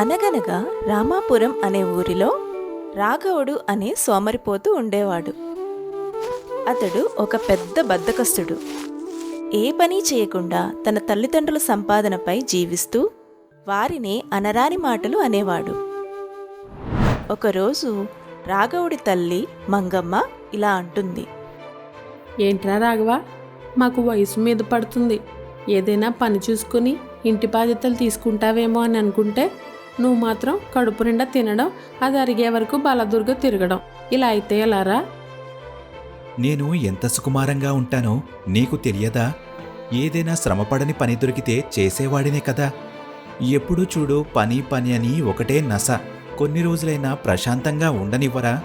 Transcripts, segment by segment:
అనగనగా రామాపురం అనే ఊరిలో రాఘవుడు అనే సోమరిపోతూ ఉండేవాడు. అతడు ఒక పెద్ద బద్దకస్తుడు. ఏ పని చేయకుండా తన తల్లిదండ్రుల సంపాదనపై జీవిస్తూ వారినే అనరాని మాటలు అనేవాడు. ఒకరోజు రాఘవుడి తల్లి మంగమ్మ ఇలా అంటుంది. ఏంట్రా రాఘవ మాకు వయసు మీద పడుతుంది. ఏదైనా పని చూసుకుని ఇంటి బాధ్యతలు తీసుకుంటావేమో అని అనుకుంటే నువ్వు మాత్రం కడుపు నిండా తినడం అది అరిగే వరకు బలదుర్గ తిరగడం. ఇలా అయితే ఎలారా నేను ఎంత సుకుమారంగా ఉంటానో నీకు తెలియదా? ఏదైనా శ్రమపడని పని దొరికితే చేసేవాడినే కదా. ఎప్పుడు చూడు పని పని అని ఒకటే నస. కొన్ని రోజులైనా ప్రశాంతంగా ఉండనివ్వరా?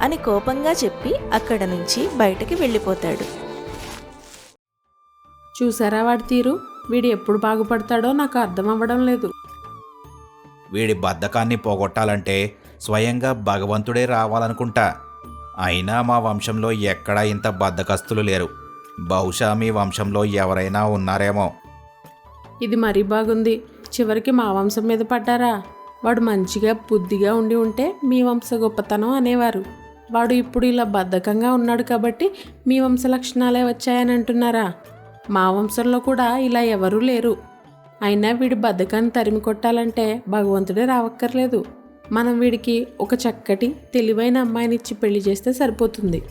అని కోపంగా చెప్పి అక్కడ నుంచి బయటకి వెళ్ళిపోతాడు. చూసారా వాడి తీరు? వీడు ఎప్పుడు బాగుపడతాడో నాకు అర్థం అవ్వడం లేదు. వీడి బద్ధకాన్ని పోగొట్టాలంటే స్వయంగా భగవంతుడే రావాలనుకుంటా. అయినా మా వంశంలో ఎక్కడా ఇంత బద్ధకస్తులు లేరు. బహుశా మీ వంశంలో ఎవరైనా ఉన్నారేమో. ఇది మరీ బాగుంది. చివరికి మా వంశం మీద పడ్డారా? వాడు మంచిగా బుద్ధిగా ఉండి ఉంటే మీ వంశ గొప్పతనం అనేవారు. వాడు ఇప్పుడు ఇలా బద్ధకంగా ఉన్నాడు కాబట్టి మీ వంశ లక్షణాలే వచ్చాయని అంటున్నారా మా వంశంలో కూడా ఇలా ఎవరూ లేరు. అయినా వీడి బద్ధకాన్ని తరిమి కొట్టాలంటే భగవంతుడే రావక్కర్లేదు. మనం వీడికి ఒక చక్కటి తెలివైన అమ్మాయినిచ్చి పెళ్ళి చేస్తే సరిపోతుంది.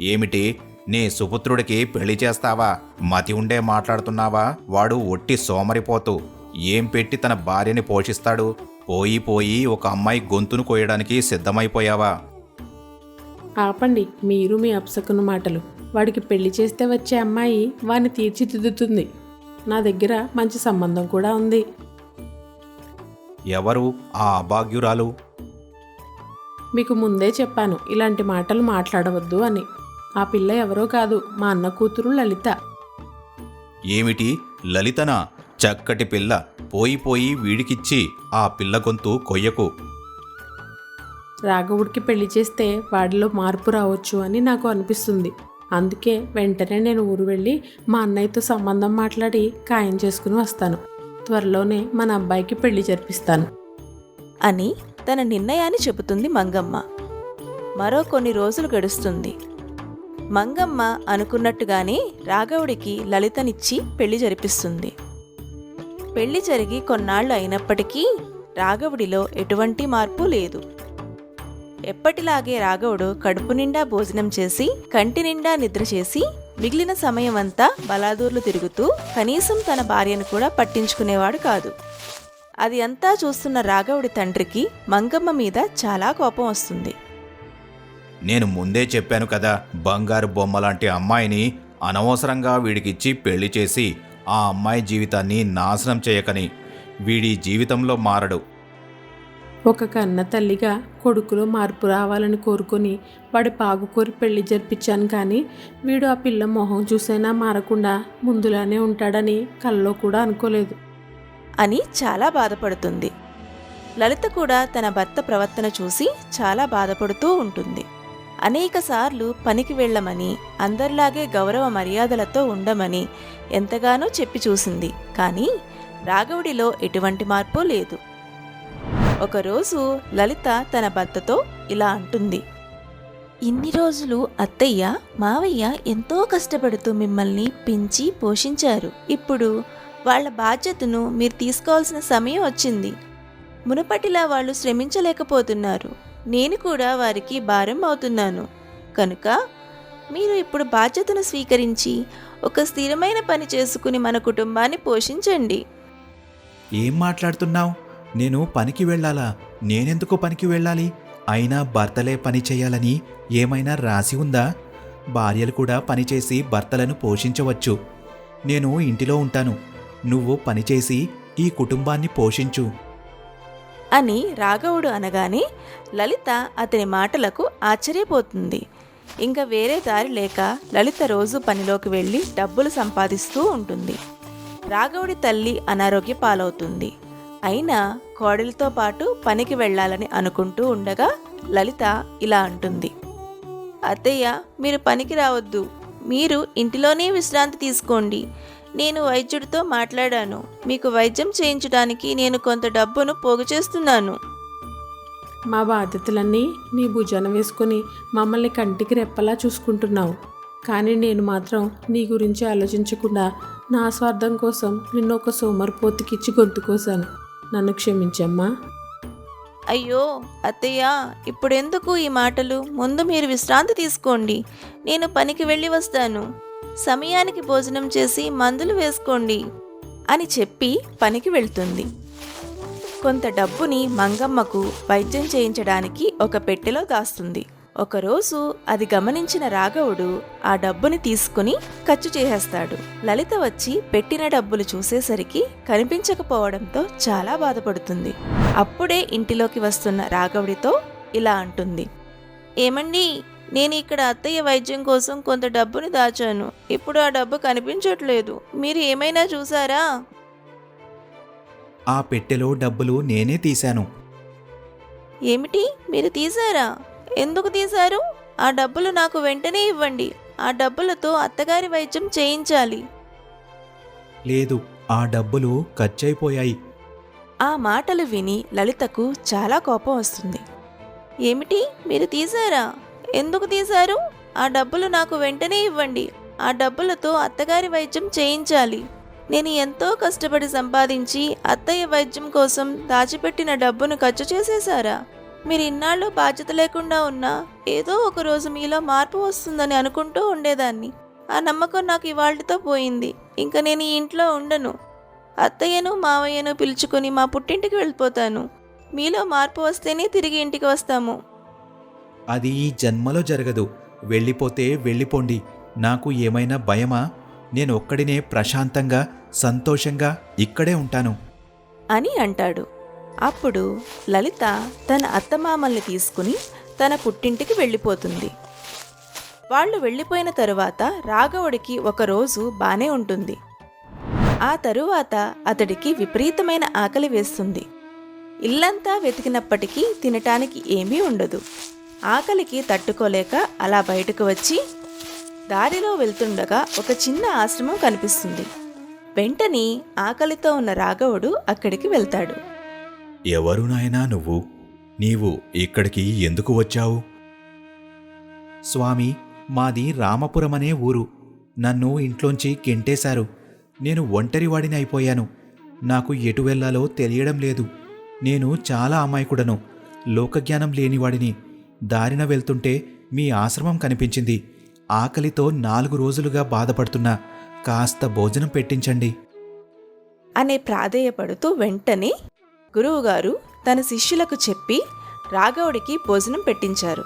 ఏమిటి? నీ సుపుత్రుడికి పెళ్ళి చేస్తావా? మతి ఉండే మాట్లాడుతున్నావా? వాడు ఒట్టి సోమరిపోతూ. ఏం పెట్టి తన భార్యని పోషిస్తాడు? పోయి పోయి ఒక అమ్మాయి గొంతును కోయడానికి సిద్ధమైపోయావా? ఆపండి మీరు మీ అప్సకున్న మాటలు. వాడికి పెళ్ళి చేస్తే వచ్చే అమ్మాయి వాడిని తీర్చిదిద్దుతుంది. నా దగ్గర మంచి సంబంధం కూడా ఉంది. ఎవరు ఆ అభాగ్యురాలు? మీకు ముందే చెప్పాను ఇలాంటి మాటలు మాట్లాడవద్దు అని. ఆ పిల్ల ఎవరో కాదు మా అన్న కూతురు లలిత. ఏమిటి? లలితనా? చక్కటి పిల్ల పోయి పోయి వీడికిచ్చి ఆ పిల్ల గొంతు కొయ్యకు. రాఘవుడికి పెళ్ళి చేస్తే వాడిలో మార్పు రావచ్చు అని నాకు అనిపిస్తుంది. అందుకే వెంటనే నేను ఊరు వెళ్ళి మా అన్నయ్యతో సంబంధం మాట్లాడి ఖాయం చేసుకుని వస్తాను. త్వరలోనే మన అబ్బాయికి పెళ్ళి జరిపిస్తాను. అని తన నిర్ణయాన్ని చెబుతుంది మంగమ్మ. మరో కొన్ని రోజులు గడుస్తుంది. మంగమ్మ అనుకున్నట్టుగానే రాఘవుడికి లలితనిచ్చి పెళ్ళి జరిపిస్తుంది. పెళ్ళి జరిగి కొన్నాళ్ళు అయినప్పటికీ రాఘవుడిలో ఎటువంటి మార్పు లేదు. ఎప్పటిలాగే రాఘవుడు కడుపు నిండా భోజనం చేసి కంటి నిండా నిద్ర చేసి మిగిలిన సమయమంతా బలాదూర్లు తిరుగుతూ కనీసం తన భార్యను కూడా పట్టించుకునేవాడు కాదు. అది అంతా చూస్తున్న రాఘవుడి తండ్రికి మంగమ్మ మీద చాలా కోపం వస్తుంది. నేను ముందే చెప్పాను కదా బంగారు బొమ్మ లాంటి అమ్మాయిని అనవసరంగా వీడికిచ్చి పెళ్ళి చేసి ఆ అమ్మాయి జీవితాన్ని నాశనం చేయకని. వీడి జీవితంలో మారడు. ఒక కన్న తల్లిగా కొడుకులో మార్పు రావాలని కోరుకొని వాడి పాగుకోరి పెళ్ళి జరిపించాను కానీ వీడు ఆ పిల్ల మొహం చూసైనా మారకుండా ముందులానే ఉంటాడని కల్లో కూడా అనుకోలేదు. అని చాలా బాధపడుతుంది. లలిత కూడా తన భర్త ప్రవర్తన చూసి చాలా బాధపడుతూ ఉంటుంది. అనేకసార్లు పనికి వెళ్ళమని అందరిలాగే గౌరవ మర్యాదలతో ఉండమని ఎంతగానో చెప్పి చూసింది. కానీ రాఘవుడిలో ఎటువంటి మార్పు లేదు. ఒకరోజు లలిత తన భర్తతో ఇలా అంటుంది. ఇన్ని రోజులు అత్తయ్య మావయ్య ఎంతో కష్టపడుతూ మిమ్మల్ని పెంచి పోషించారు. ఇప్పుడు వాళ్ళ బాధ్యతను మీరు తీసుకోవాల్సిన సమయం వచ్చింది. మునుపటిలా వాళ్ళు శ్రమించలేకపోతున్నారు. నేను కూడా వారికి భారం అవుతున్నాను. కనుక మీరు ఇప్పుడు బాధ్యతను స్వీకరించి ఒక స్థిరమైన పని చేసుకుని మన కుటుంబాన్ని పోషించండి. ఏం మాట్లాడుతున్నావు? నేను పనికి వెళ్ళాలా? నేనెందుకు పనికి వెళ్ళాలి? అయినా భర్తలే పని చేయాలని ఏమైనా రాసి ఉందా? భార్యలు కూడా పనిచేసి భర్తలను పోషించవచ్చు. నేను ఇంటిలో ఉంటాను. నువ్వు పనిచేసి ఈ కుటుంబాన్ని పోషించు. అని రాఘవుడు అనగానే లలిత అతని మాటలకు ఆశ్చర్యపోతుంది. ఇంకా వేరే దారి లేక లలిత రోజు పనిలోకి వెళ్ళి డబ్బులు సంపాదిస్తూ ఉంటుంది. రాఘవుడి తల్లి అనారోగ్య పాలవుతుంది. అయినా కోడలితో పాటు పనికి వెళ్ళాలని అనుకుంటూ ఉండగా లలిత ఇలా అంటుంది. అత్తయ్య మీరు పనికి రావద్దు. మీరు ఇంటిలోనే విశ్రాంతి తీసుకోండి. నేను వైద్యుడితో మాట్లాడాను. మీకు వైద్యం చేయించడానికి నేను కొంత డబ్బును పోగు చేస్తున్నాను. మా బాధ్యతలన్నీ నీ భుజాన వేసుకొని మమ్మల్ని కంటికి రెప్పలా చూసుకుంటున్నావు. కానీ నేను మాత్రం నీ గురించి ఆలోచించకుండా నా స్వార్థం కోసం నిన్ను ఒక సోమరిపోతుకిచ్చి గొంతు గొంతుకోసాను నన్ను క్షమించమ్మా. అయ్యో అత్తయ్య ఇప్పుడెందుకు ఈ మాటలు? ముందు మీరు విశ్రాంతి తీసుకోండి. నేను పనికి వెళ్ళి వస్తాను. సమయానికి భోజనం చేసి మందులు వేసుకోండి అని చెప్పి పనికి వెళ్తుంది. కొంత డబ్బుని మంగమ్మకు వైద్యం చేయించడానికి ఒక పెట్టెలో దాస్తుంది ఒకరోజు అది గమనించిన రాఘవుడు ఆ డబ్బుని తీసుకుని ఖర్చు చేసేస్తాడు. లలిత వచ్చి పెట్టిన డబ్బులు చూసేసరికి కనిపించకపోవడంతో చాలా బాధపడుతుంది. అప్పుడే ఇంటిలోకి వస్తున్న రాఘవుడితో ఇలా అంటుంది. ఏమండి నేను ఇక్కడ అత్తయ్య వైద్యం కోసం కొంత డబ్బుని దాచాను. ఇప్పుడు ఆ డబ్బు కనిపించట్లేదు. మీరు ఏమైనా చూసారా? ఆ పెట్టెలో డబ్బులు నేనే తీశాను. ఏమిటి? మీరు తీశారా? ఎందుకు తీశారు? ఆ డబ్బులు నాకు వెంటనే ఇవ్వండి. ఆ డబ్బులతో అత్తగారి వైద్యం చేయించాలి. లేదు ఆ డబ్బులు ఖర్చయిపోయాయి. ఆ మాటలు విని లలితకు చాలా కోపం వస్తుంది. ఏమిటి? మీరు తీశారా? ఎందుకు తీశారు? ఆ డబ్బులు నాకు వెంటనే ఇవ్వండి. ఆ డబ్బులతో అత్తగారి వైద్యం చేయించాలి. నేను ఎంతో కష్టపడి సంపాదించి అత్తయ్య వైద్యం కోసం దాచిపెట్టిన డబ్బును ఖర్చు చేసేశారా? మీరు ఇన్నాళ్ళు బాధ్యత లేకుండా ఉన్నా ఏదో ఒక రోజు మీలో మార్పు వస్తుందని అనుకుంటూ ఉండేదాన్ని. ఆ నమ్మకం నాకు ఇవాళ్టితో పోయింది. ఇంకా నేను ఈ ఇంట్లో ఉండను. అత్తయ్యను మావయ్యను పిలుచుకొని మా పుట్టింటికి వెళ్ళిపోతాను. మీలో మార్పు వస్తేనే తిరిగి ఇంటికి వస్తాము. అది ఈ జన్మలో జరగదు. వెళ్ళిపోతే వెళ్ళిపోండి. నాకు ఏమైనా భయమా? నేను ఒక్కడినే ప్రశాంతంగా సంతోషంగా ఇక్కడే ఉంటాను. అని అంటాడు. అప్పుడు లలిత తన అత్తమామల్ని తీసుకుని తన పుట్టింటికి వెళ్ళిపోతుంది. వాళ్ళు వెళ్ళిపోయిన తరువాత రాఘవుడికి ఒకరోజు బానే ఉంటుంది. ఆ తరువాత అతడికి విపరీతమైన ఆకలి వేస్తుంది. ఇల్లంతా వెతికినప్పటికీ తినటానికి ఏమీ ఉండదు. ఆకలికి తట్టుకోలేక అలా బయటకు వచ్చి దారిలో వెళ్తుండగా ఒక చిన్న ఆశ్రమం కనిపిస్తుంది. వెంటనే ఆకలితో ఉన్న రాఘవుడు అక్కడికి వెళ్తాడు. ఎవరు నాయనా నువ్వు? నీవు ఇక్కడికి ఎందుకు వచ్చావు? స్వామి మాది రామపురమనే ఊరు. నన్ను ఇంట్లోంచి గెంటేశారు నేను ఒంటరివాడిని అయిపోయాను. నాకు ఎటు వెళ్ళాలో తెలియడం లేదు. నేను చాలా అమాయకుడను. లోకజ్ఞానం లేనివాడిని. దారిన వెళ్తుంటే మీ ఆశ్రమం కనిపించింది. ఆకలితో నాలుగు రోజులుగా బాధపడుతున్నా. కాస్త భోజనం పెట్టించండి. అనే ప్రాధేయపడుతూ వెంటనే గురువుగారు తన శిష్యులకు చెప్పి రాఘవుడికి భోజనం పెట్టించారు.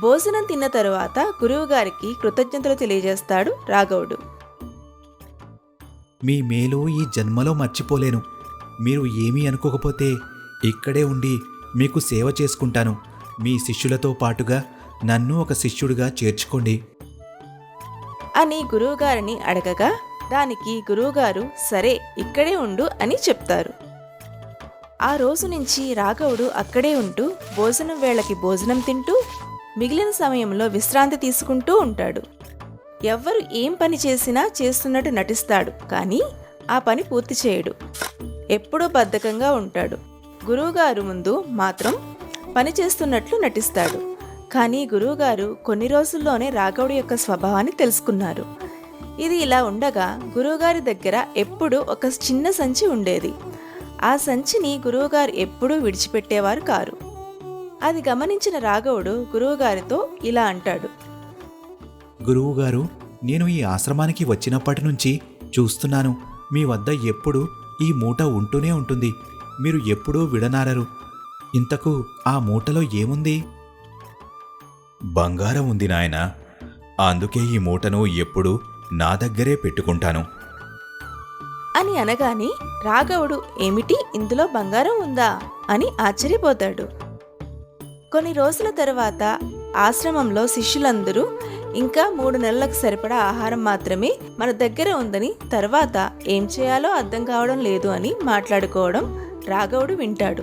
భోజనం తిన్న తరువాత గురువుగారికి కృతజ్ఞతలు తెలియజేస్తాడు రాఘవుడు. మీ మేలు ఈ జన్మలో మర్చిపోలేను. మీరు ఏమీ అనుకోకపోతే ఇక్కడే ఉండి మీకు సేవ చేసుకుంటాను. మీ శిష్యులతో పాటుగా నన్ను ఒక శిష్యుడిగా చేర్చుకోండి. అని గురువుగారిని అడగగా దానికి గురువుగారు సరే ఇక్కడే ఉండు అని చెప్తారు. ఆ రోజు నుంచి రాఘవుడు అక్కడే ఉంటూ భోజనం వేళకి భోజనం తింటూ మిగిలిన సమయంలో విశ్రాంతి తీసుకుంటూ ఉంటాడు. ఎవ్వరు ఏం పని చేసినా చేస్తున్నట్టు నటిస్తాడు కానీ ఆ పని పూర్తి చేయడు. ఎప్పుడూ బద్ధకంగా ఉంటాడు. గురువుగారు ముందు మాత్రం పని చేస్తున్నట్లు నటిస్తాడు. కానీ గురువుగారు కొన్ని రోజుల్లోనే రాఘవుడి యొక్క స్వభావాన్ని తెలుసుకున్నారు. ఇది ఇలా ఉండగా గురువుగారి దగ్గర ఎప్పుడూ ఒక చిన్న సంచి ఉండేది. ఆ సంచిని గురువుగారు ఎప్పుడూ విడిచిపెట్టేవారు కారు. అది గమనించిన రాఘవుడు గురువుగారితో ఇలా అంటాడు. గురువుగారు నేను ఈ ఆశ్రమానికి వచ్చినప్పటి నుంచి చూస్తున్నాను. మీ వద్ద ఎప్పుడూ ఈ మూట ఉంటూనే ఉంటుంది. మీరు ఎప్పుడూ విడనారరు. ఇంతకు ఆ మూటలో ఏముంది? బంగారం ఉంది నాయన. అందుకే ఈ మూటను ఎప్పుడూ నా దగ్గరే పెట్టుకుంటాను. అని అనగానే రాఘవుడు ఏమిటి? ఇందులో బంగారం ఉందా? అని ఆశ్చర్యపోతాడు. కొన్ని రోజుల తర్వాత ఆశ్రమంలో శిష్యులందరూ ఇంకా మూడు నెలలకు సరిపడా ఆహారం మాత్రమే మన దగ్గర ఉందని తర్వాత ఏం చేయాలో అర్థం కావడం లేదు అని మాట్లాడుకోవడం రాఘవుడు వింటాడు.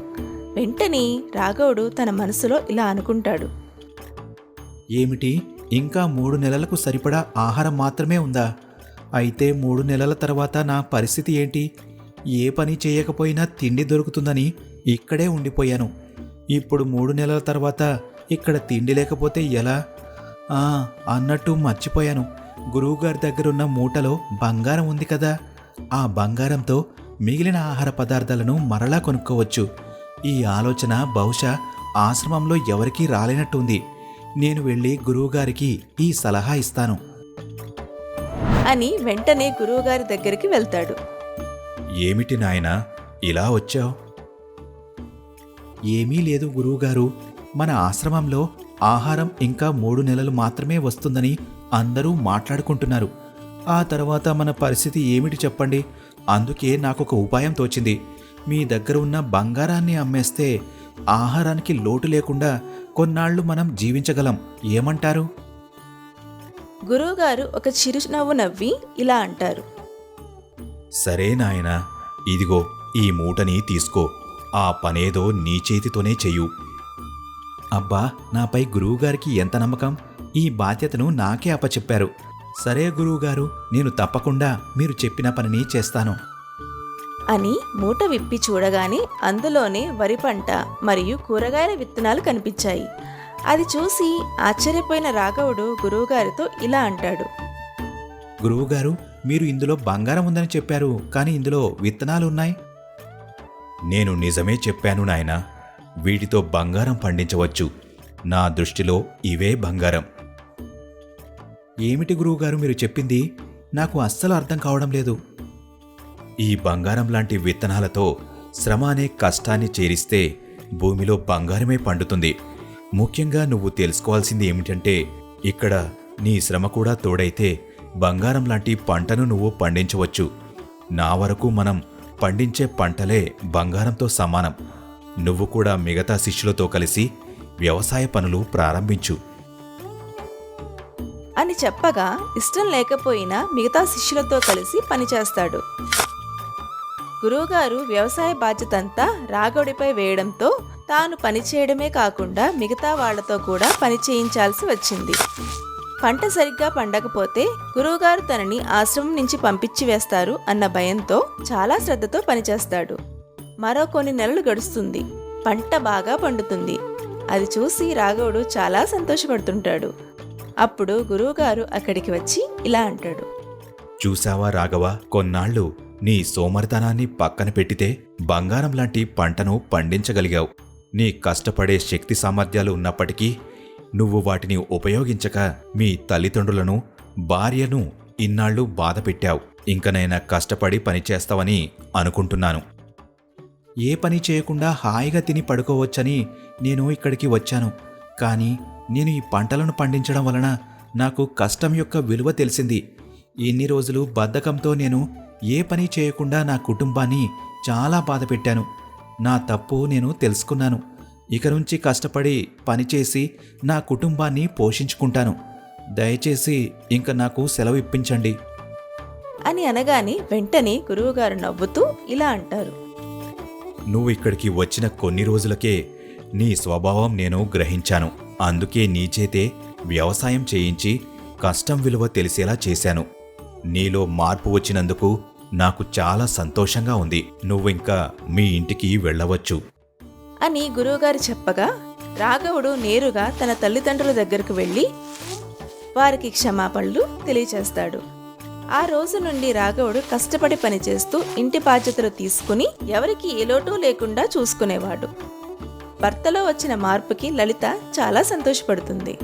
వెంటనే రాఘవుడు తన మనసులో ఇలా అనుకుంటాడు. ఏమిటి? ఇంకా మూడు నెలలకు సరిపడా ఆహారం మాత్రమే ఉందా? అయితే మూడు నెలల తర్వాత నా పరిస్థితి ఏంటి? ఏ పని చేయకపోయినా తిండి దొరుకుతుందని ఇక్కడే ఉండిపోయాను. ఇప్పుడు మూడు నెలల తర్వాత ఇక్కడ తిండి లేకపోతే ఎలా? ఆ, అన్నట్టు మర్చిపోయాను. గురువుగారి దగ్గరున్న మూటలో బంగారం ఉంది కదా. ఆ బంగారంతో మిగిలిన ఆహార పదార్థాలను మరలా కొనుక్కోవచ్చు. ఈ ఆలోచన బహుశా ఆశ్రమంలో ఎవరికీ రాలేనట్టుంది. నేను వెళ్ళి గురువుగారికి ఈ సలహా ఇస్తాను. అని వెంటనే గురువుగారి దగ్గరికి వెళ్తాడు. ఏమిటి నాయనా ఇలా వచ్చావు? ఏమీ లేదు గురువుగారు. మన ఆశ్రమంలో ఆహారం ఇంకా మూడు నెలలు మాత్రమే వస్తుందని అందరూ మాట్లాడుకుంటున్నారు. ఆ తర్వాత మన పరిస్థితి ఏమిటి చెప్పండి? అందుకే నాకు ఒక ఉపాయం తోచింది. మీ దగ్గర ఉన్న బంగారాన్ని అమ్మేస్తే ఆహారానికి లోటు లేకుండా కొన్నాళ్ళు మనం జీవించగలం. ఏమంటారు? గురువుగారు ఒక చిరునవ్వు నవ్వి ఇలా అంటారు. సరే నాయనా ఇదిగో ఈ మూటని తీసుకో. ఆ పనేదో నీ చేతితోనే చెయ్యు. అబ్బా నాపై గురువుగారికి ఎంత నమ్మకం? ఈ బాధ్యతను నాకే అప్పచెప్పారు. సరే గురువుగారు నేను తప్పకుండా మీరు చెప్పిన పనిని చేస్తాను. అని మూట విప్పి చూడగానే అందులోనే వరి పంట మరియు కూరగాయల విత్తనాలు కనిపించాయి. అది చూసి ఆశ్చర్యపోయిన రాఘవుడు గురువుగారితో ఇలా అంటాడు. గురువుగారు మీరు ఇందులో బంగారం ఉందని చెప్పారు కానీ ఇందులో విత్తనాలు ఉన్నాయి? నేను నిజమే చెప్పాను నాయనా వీటితో బంగారం పండించవచ్చు. నా దృష్టిలో ఇవే బంగారం. ఏమిటి గురువుగారు మీరు చెప్పింది? నాకు అస్సలు అర్థం కావడం లేదు. ఈ బంగారం లాంటి విత్తనాలతో శ్రమ అనే కష్టాన్ని చేరిస్తే భూమిలో బంగారమే పండుతుంది. ముఖ్యంగా నువ్వు తెలుసుకోవాల్సింది ఏమిటంటే ఇక్కడ నీ శ్రమ కూడా తోడైతే బంగారం లాంటి పంటను నువ్వు పండించవచ్చు. నా వరకు మనం పండించే పంటలే బంగారంతో సమానం. నువ్వు కూడా మిగతా శిష్యులతో కలిసి వ్యవసాయ పనులు ప్రారంభించు. అని చెప్పగా ఇష్టం లేకపోయినా మిగతా శిష్యులతో కలిసి పనిచేస్తాడు గురువుగారు వ్యవసాయ బాధ్యత అంతా రాఘవుడిపై వేయడంతో తాను పనిచేయడమే కాకుండా మిగతా వాళ్ళతో కూడా పని చేయించాల్సి వచ్చింది. పంట సరిగ్గా పండకపోతే గురువుగారు తనని ఆశ్రమం నుంచి పంపించి వేస్తారు అన్న భయంతో చాలా శ్రద్ధతో పనిచేస్తాడు. మరో కొన్ని నెలలు గడుస్తుంది. పంట బాగా పండుతుంది. అది చూసి రాఘవుడు చాలా సంతోషపడుతుంటాడు. అప్పుడు గురువుగారు అక్కడికి వచ్చి ఇలా అంటాడు. చూసావా రాఘవ కొన్నాళ్ళు నీ సోమరితనాన్ని పక్కన పెట్టితే బంగారం లాంటి పంటను పండించగలిగావు. నీ కష్టపడే శక్తి సామర్థ్యాలు ఉన్నప్పటికీ నువ్వు వాటిని ఉపయోగించక మీ తల్లిదండ్రులను భార్యను ఇన్నాళ్ళు బాధ పెట్టావు. ఇంకనైనా కష్టపడి పనిచేస్తావని అనుకుంటున్నాను. ఏ పని చేయకుండా హాయిగా తిని పడుకోవచ్చని నేను ఇక్కడికి వచ్చాను. కానీ నేను ఈ పంటలను పండించడం వలన నాకు కష్టం యొక్క విలువ తెలిసింది. ఇన్ని రోజులు బద్ధకంతో నేను ఏ పని చేయకుండా నా కుటుంబాన్ని చాలా బాధ పెట్టాను. నా తప్పు నేను తెలుసుకున్నాను. ఇక నుంచి కష్టపడి పనిచేసి నా కుటుంబాన్ని పోషించుకుంటాను. దయచేసి ఇంక నాకు సెలవు ఇప్పించండి. అని అనగానే వెంటనే గురువుగారు నవ్వుతూ ఇలా అంటారు. నువ్వు ఇక్కడికి వచ్చిన కొన్ని రోజులకే నీ స్వభావం నేను గ్రహించాను. అందుకే నీ చేతే వ్యవసాయం చేయించి కష్టం విలువ తెలిసేలా చేశాను. నీలో మార్పు వచ్చినందుకు నాకు చాలా సంతోషంగా ఉంది. నువ్వింకా మీ ఇంటికి వెళ్ళవచ్చు. అని గురువుగారు చెప్పగా రాఘవుడు నేరుగా తన తల్లిదండ్రుల దగ్గరకు వెళ్ళి వారికి క్షమాపణలు తెలియచేస్తాడు. ఆ రోజు నుండి రాఘవుడు కష్టపడి పనిచేస్తూ ఇంటి బాధ్యతలు తీసుకుని ఎవరికి ఏ లోటు లేకుండా చూసుకునేవాడు. భర్తలో వచ్చిన మార్పుకి లలిత చాలా సంతోషపడుతుంది.